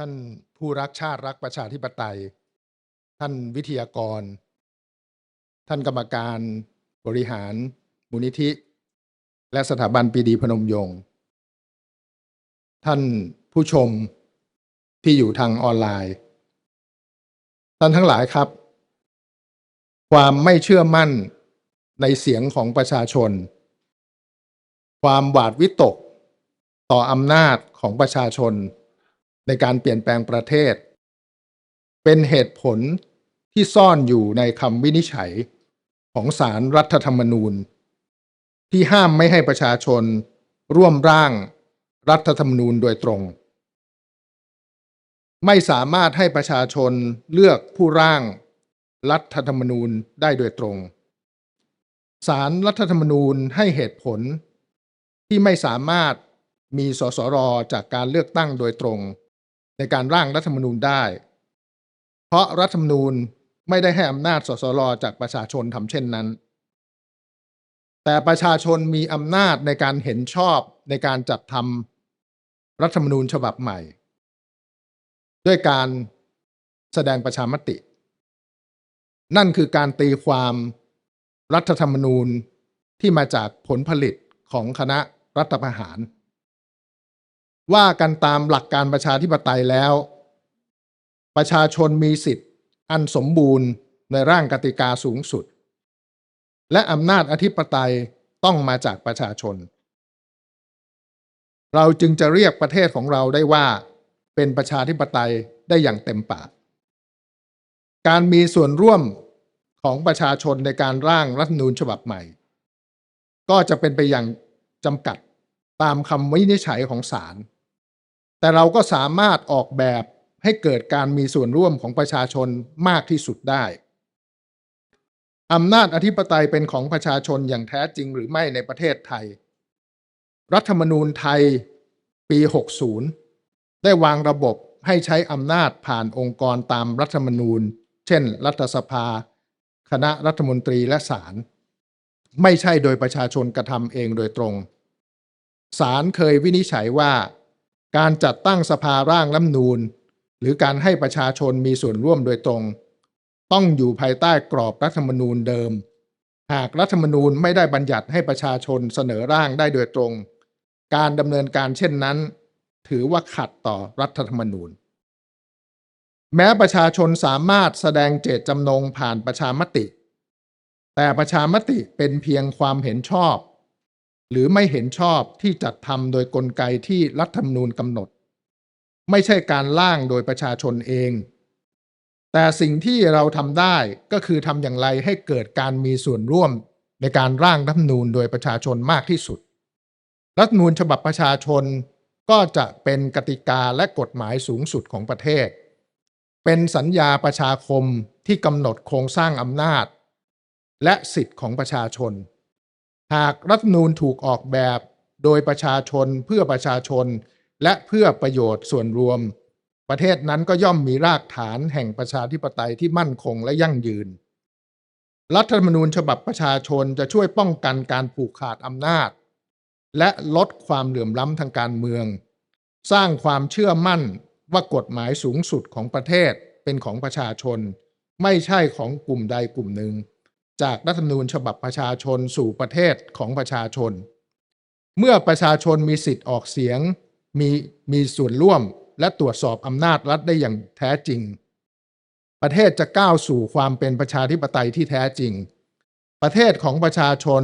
ท่านผู้รักชาติรักประชาธิปไตย ท่านวิทยากร ท่านกรรมการบริหารมูลนิธิ และสถาบันปีดีพนมยงค์ท่านผู้ชมที่อยู่ทางออนไลน์ ท่านทั้งหลายครับ ความไม่เชื่อมั่นในเสียงของประชาชน ความหวาดวิตกต่ออำนาจของประชาชน ในการเปลี่ยนแปลงประเทศ เป็นเหตุผลที่ซ่อนอยู่ในคำวินิจฉัยของสารรัฐธรรมนูญ ที่ห้ามไม่ให้ประชาชนร่วมร่างรัฐธรรมนูญโดยตรง ไม่สามารถให้ประชาชนเลือกผู้ร่างรัฐธรรมนูญได้โดยตรง สารรัฐธรรมนูญให้เหตุผลที่ไม่สามารถมีสสรจากการเลือกตั้งโดยตรง ในการร่างรัฐธรรมนูญได้ เพราะรัฐธรรมนูญไม่ได้ให้อำนาจสสรจากประชาชนทำเช่นนั้น แต่ประชาชนมีอำนาจในการเห็นชอบในการจัดทำรัฐธรรมนูญฉบับใหม่ ด้วยการแสดงประชามติ นั่นคือการตีความรัฐธรรมนูญที่มาจากผลผลิตของคณะรัฐประหาร ว่ากันตามหลักการประชาธิปไตยแล้ว ประชาชนมีสิทธิ์ อันสมบูรณ์ในร่างกติกาสูงสุด และอำนาจอธิปไตยต้องมาจากประชาชน เราจึงจะเรียกประเทศของเราได้ว่า เป็นประชาธิปไตยได้อย่างเต็มปากการมีส่วนร่วมของประชาชนในการร่างรัฐธรรมนูญฉบับใหม่ ก็จะเป็นไปอย่างจำกัดตามคำวินิจฉัยของศาล แต่เราก็สามารถออกแบบให้เกิดการมีส่วนร่วมของประชาชนมากที่สุดได้อำนาจอธิปไตยเป็นของประชาชนอย่างแท้จริงหรือไม่ในประเทศไทย รัฐธรรมนูญไทยปี 60 ได้วางระบบให้ใช้อำนาจผ่านองค์กรตามรัฐธรรมนูญ เช่น รัฐสภา คณะรัฐมนตรีและศาลไม่ใช่โดยประชาชนกระทำเองโดยตรงศาลเคยวินิจฉัยว่า การจัดตั้งสภาร่างรัฐธรรมนูญหรือการให้ประชาชนมีส่วนร่วมโดยตรง ต้องอยู่ภายใต้กรอบรัฐธรรมนูญเดิม หากรัฐธรรมนูญไม่ได้บัญญัติให้ประชาชนเสนอร่างได้โดยตรง การดำเนินการเช่นนั้น ถือว่าขัดต่อรัฐธรรมนูญ แม้ประชาชนสามารถแสดงเจตจำนงผ่านประชามติ แต่ประชามติเป็นเพียงความเห็นชอบ หรือไม่เห็นชอบที่จัดทำโดยกลไกที่รัฐธรรมนูญกำหนด ไม่ใช่การล่างโดยประชาชนเอง แต่สิ่งที่เราทำได้ก็คือทำอย่างไรให้เกิดการมีส่วนร่วมในการร่างรัฐธรรมนูญโดยประชาชนมากที่สุด รัฐธรรมนูญฉบับประชาชนก็จะเป็นกติกาและกฎหมายสูงสุดของประเทศ เป็นสัญญาประชาคมที่กำหนดโครงสร้างอำนาจ และสิทธิ์ของประชาชน หากรัฐธรรมนูญถูกออกแบบโดยประชาชนเพื่อประชาชน และเพื่อประโยชน์ส่วนรวม ประเทศนั้นก็ย่อมมีรากฐานแห่งประชาธิปไตยที่มั่นคงและยั่งยืน รัฐธรรมนูญฉบับประชาชนจะช่วยป้องกันการผูกขาดอำนาจ และลดความเหลื่อมล้ำทางการเมือง สร้างความเชื่อมั่นว่ากฎหมายสูงสุดของประเทศเป็นของประชาชน ไม่ใช่ของกลุ่มใดกลุ่มหนึ่ง จากรัฐธรรมนูญฉบับประชาชนสู่ประเทศของประชาชน เมื่อประชาชนมีสิทธิ์ออกเสียงมีมีส่วนร่วมและตรวจสอบอำนาจรัฐได้อย่างแท้จริง ประเทศจะก้าวสู่ความเป็นประชาธิปไตยที่แท้จริง ประเทศของประชาชน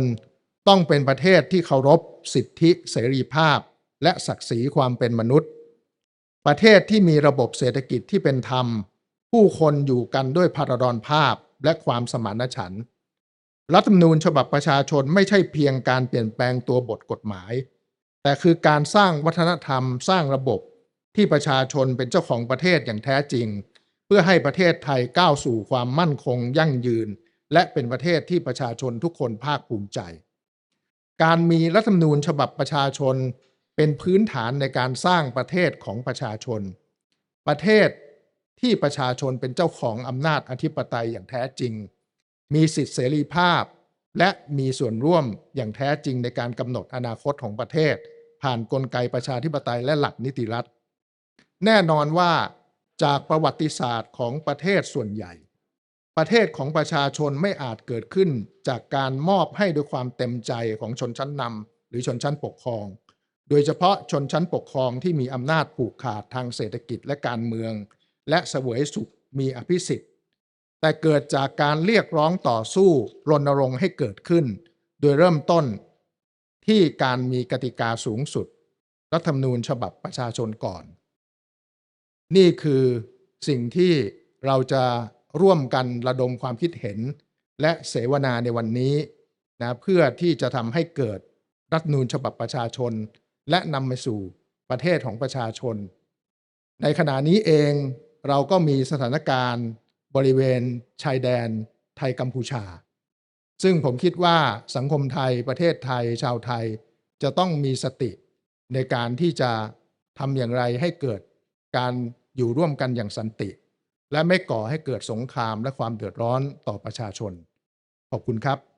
ต้องเป็นประเทศที่เคารพสิทธิเสรีภาพ และศักดิ์ศรีความเป็นมนุษย์ ประเทศที่มีระบบเศรษฐกิจที่เป็นธรรม ผู้คนอยู่กันด้วยพาราดอนภาพและความสมานฉันท์ รัฐธรรมนูญฉบับประชาชนไม่ใช่เพียงการเปลี่ยนแปลงตัวบทกฎหมาย แต่คือการสร้างวัฒนธรรม สร้างระบบที่ประชาชนเป็นเจ้าของประเทศอย่างแท้จริง เพื่อให้ประเทศไทยก้าวสู่ความมั่นคงยั่งยืน และเป็นประเทศที่ประชาชนทุกคนภาคภูมิใจ การมีรัฐธรรมนูญฉบับประชาชน เป็นพื้นฐานในการสร้างประเทศของประชาชน ประเทศที่ประชาชนเป็นเจ้าของอำนาจอธิปไตยอย่างแท้จริง มีสิทธิเสรีภาพ และมีส่วนร่วมอย่างแท้จริงในการกำหนดอนาคตของประเทศ ผ่านนกลไกประชาธิปไตยและหลักนิติรัฐ แน่นอนว่าจากประวัติศาสตร์ของประเทศส่วนใหญ่ ประเทศของประชาชนไม่อาจเกิดขึ้นจากการมอบให้ด้วยความเต็มใจของชนชั้นนำหรือชนชั้นปกครอง โดยเฉพาะชนชั้นปกครองที่มีอำนาจผูกขาดทางเศรษฐกิจและการเมือง และเสวยสุขมีอภิสิทธิ์ แต่เกิดจากการเรียกร้องต่อสู้รณรงค์ให้เกิดขึ้น โดยเริ่มต้นที่การมีกติกาสูงสุด รัฐธรรมนูญฉบับประชาชนก่อน นี่คือสิ่งที่เราจะร่วมกันระดมความคิดเห็น และเสวนาในวันนี้นะเพื่อที่จะทำให้เกิดรัฐธรรมนูญฉบับประชาชน และนำไปสู่ประเทศของประชาชน ในขณะนี้เองเราก็มีสถานการณ์ บริเวณชายแดนไทยกัมพูชา ซึ่งผมคิดว่าสังคมไทยประเทศไทยชาวไทยจะต้องมีสติในการที่จะทำอย่างไรให้เกิดการอยู่ร่วมกันอย่างสันติ และไม่ก่อให้เกิดสงครามและความเดือดร้อนต่อประชาชน ขอบคุณครับ